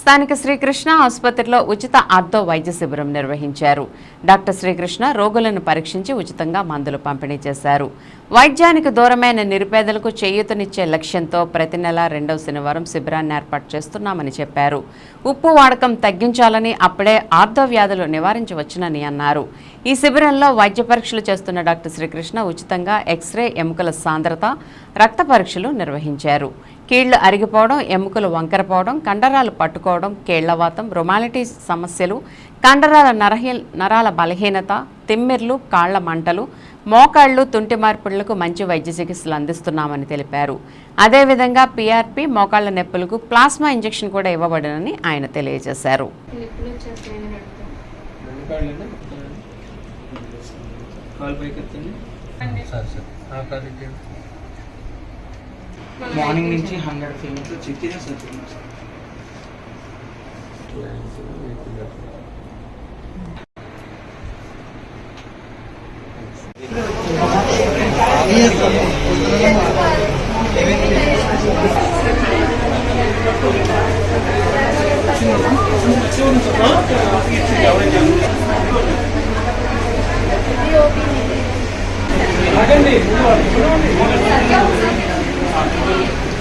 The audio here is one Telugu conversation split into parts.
స్థానిక శ్రీకృష్ణ ఆసుపత్రిలో ఉచిత ఆర్థో వైద్య శిబిరం నిర్వహించారు. డాక్టర్ శ్రీకృష్ణ రోగులను పరీక్షించి ఉచితంగా మందులు పంపిణీ చేశారు. వైద్యానికి దూరమైన నిరుపేదలకు చేయూతనిచ్చే లక్ష్యంతో ప్రతి నెల రెండవ శనివారం శిబిరాన్ని ఏర్పాటు చేస్తున్నామని చెప్పారు. ఉప్పు వాడకం తగ్గించాలని అప్పుడే ఆర్థో వ్యాధులు నివారించవచ్చునని అన్నారు. ఈ శిబిరంలో వైద్య పరీక్షలు చేస్తున్న డాక్టర్ శ్రీకృష్ణ ఉచితంగా ఎక్స్రే ఎముకల సాంద్రత రక్త పరీక్షలు నిర్వహించారు. కీళ్ళు అరిగిపోవడం ఎముకలు వంకరపోవడం కండరాలు పట్టుకోవడం కీళ్ళవాతం రొమాలిటీ సమస్యలు కండరాల నరహీ నరాల బలహీనత తిమ్మిర్లు కాళ్ళ మంటలు మోకాళ్ళు తుంటి మార్పిడులకు మంచి వైద్య చికిత్సలు అందిస్తున్నామని తెలిపారు. అదేవిధంగా పీఆర్పీ మోకాళ్ళ నొప్పులకు ప్లాస్మా ఇంజెక్షన్ కూడా ఇవ్వబడినని ఆయన తెలియజేశారు. కాలు పైకి ఎత్తండి. సార్ సార్ ఆ కాలు ఎత్తండి మార్నింగ్ నుంచి హండ్రెడ్ ఫీలింగ్స్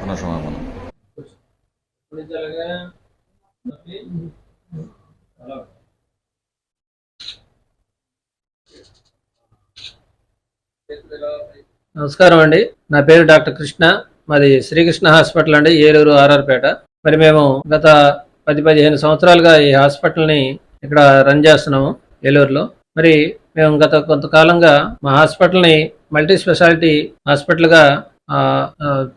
పునఃసమాపనం నమస్కారం అండి. నా పేరు డాక్టర్ కృష్ణ. మాది శ్రీకృష్ణ హాస్పిటల్ అండి ఏలూరు ఆర్ఆర్పేట మరి మేము గత పది పదిహేను సంవత్సరాలుగా ఈ హాస్పిటల్ని ఇక్కడ రన్ చేస్తున్నాము ఏలూరులో. మరి మేము గత కొంతకాలంగా మా హాస్పిటల్ని మల్టీ స్పెషాలిటీ హాస్పిటల్గా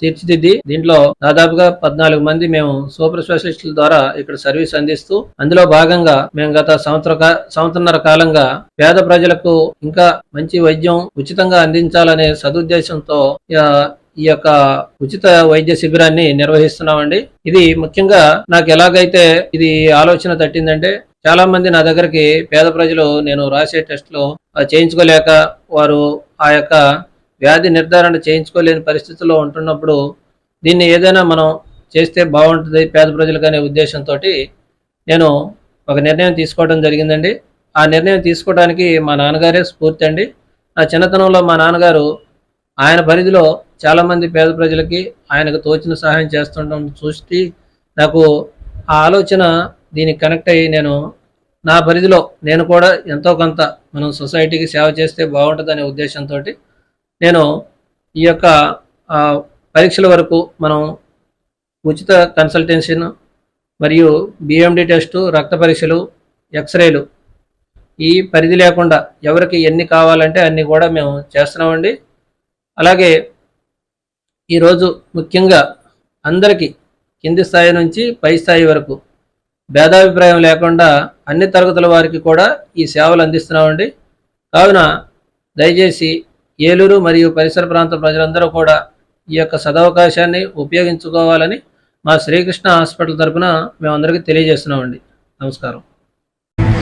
తీర్చిదిద్ది. దీంట్లో దాదాపుగా పద్నాలుగు మంది మేము సూపర్ స్పెషలిస్టుల ద్వారా ఇక్కడ సర్వీస్ అందిస్తూ అందులో భాగంగా మేము గత సంవత్సర సంవత్సరన్నర కాలంగా పేద ప్రజలకు ఇంకా మంచి వైద్యం ఉచితంగా అందించాలనే సదుద్దేశంతో ఈ యొక్క ఉచిత వైద్య శిబిరాన్ని నిర్వహిస్తున్నామండి. ఇది ముఖ్యంగా నాకు ఎలాగైతే ఇది ఆలోచన తట్టిందంటే చాలా మంది నా దగ్గరికి పేద ప్రజలు నేను రాసే టెస్ట్లో చేయించుకోలేక వారు ఆ యొక్క వ్యాధి నిర్ధారణ చేయించుకోలేని పరిస్థితుల్లో ఉంటున్నప్పుడు దీన్ని ఏదైనా మనం చేస్తే బాగుంటుంది పేద ప్రజలకు అనే ఉద్దేశంతో నేను ఒక నిర్ణయం తీసుకోవడం జరిగిందండి. ఆ నిర్ణయం తీసుకోవడానికి మా నాన్నగారే స్ఫూర్తి అండి. నా చిన్నతనంలో మా నాన్నగారు ఆయన పరిధిలో చాలామంది పేద ప్రజలకి ఆయనకు తోచిన సహాయం చేస్తుండడం చూసి నాకు ఆ ఆలోచన దీనికి కనెక్ట్ అయ్యి నేను నా పరిధిలో నేను కూడా ఎంతో కొంత మనం సొసైటీకి సేవ చేస్తే బాగుంటుందనే ఉద్దేశంతో నేను ఈ యొక్క పరీక్షల వరకు మనం ఉచిత కన్సల్టేషన్ మరియు బిఎండి టెస్టు రక్త పరీక్షలు ఎక్స్రేలు ఈ పరిధి లేకుండా ఎవరికి ఎన్ని కావాలంటే అన్ని కూడా మేము చేస్తున్నామండి. అలాగే ఈరోజు ముఖ్యంగా అందరికీ కింది స్థాయి నుంచి పై స్థాయి వరకు భేదాభిప్రాయం లేకుండా అన్ని తరగతుల వారికి కూడా ఈ సేవలు అందిస్తున్నామండి. కావున దయచేసి ఏలూరు మరియు పరిసర ప్రాంత ప్రజలందరూ కూడా ఈ యొక్క సదవకాశాన్ని ఉపయోగించుకోవాలని మా శ్రీకృష్ణ హాస్పిటల్ తరఫున మేమందరికీ తెలియజేస్తున్నామండి. నమస్కారం.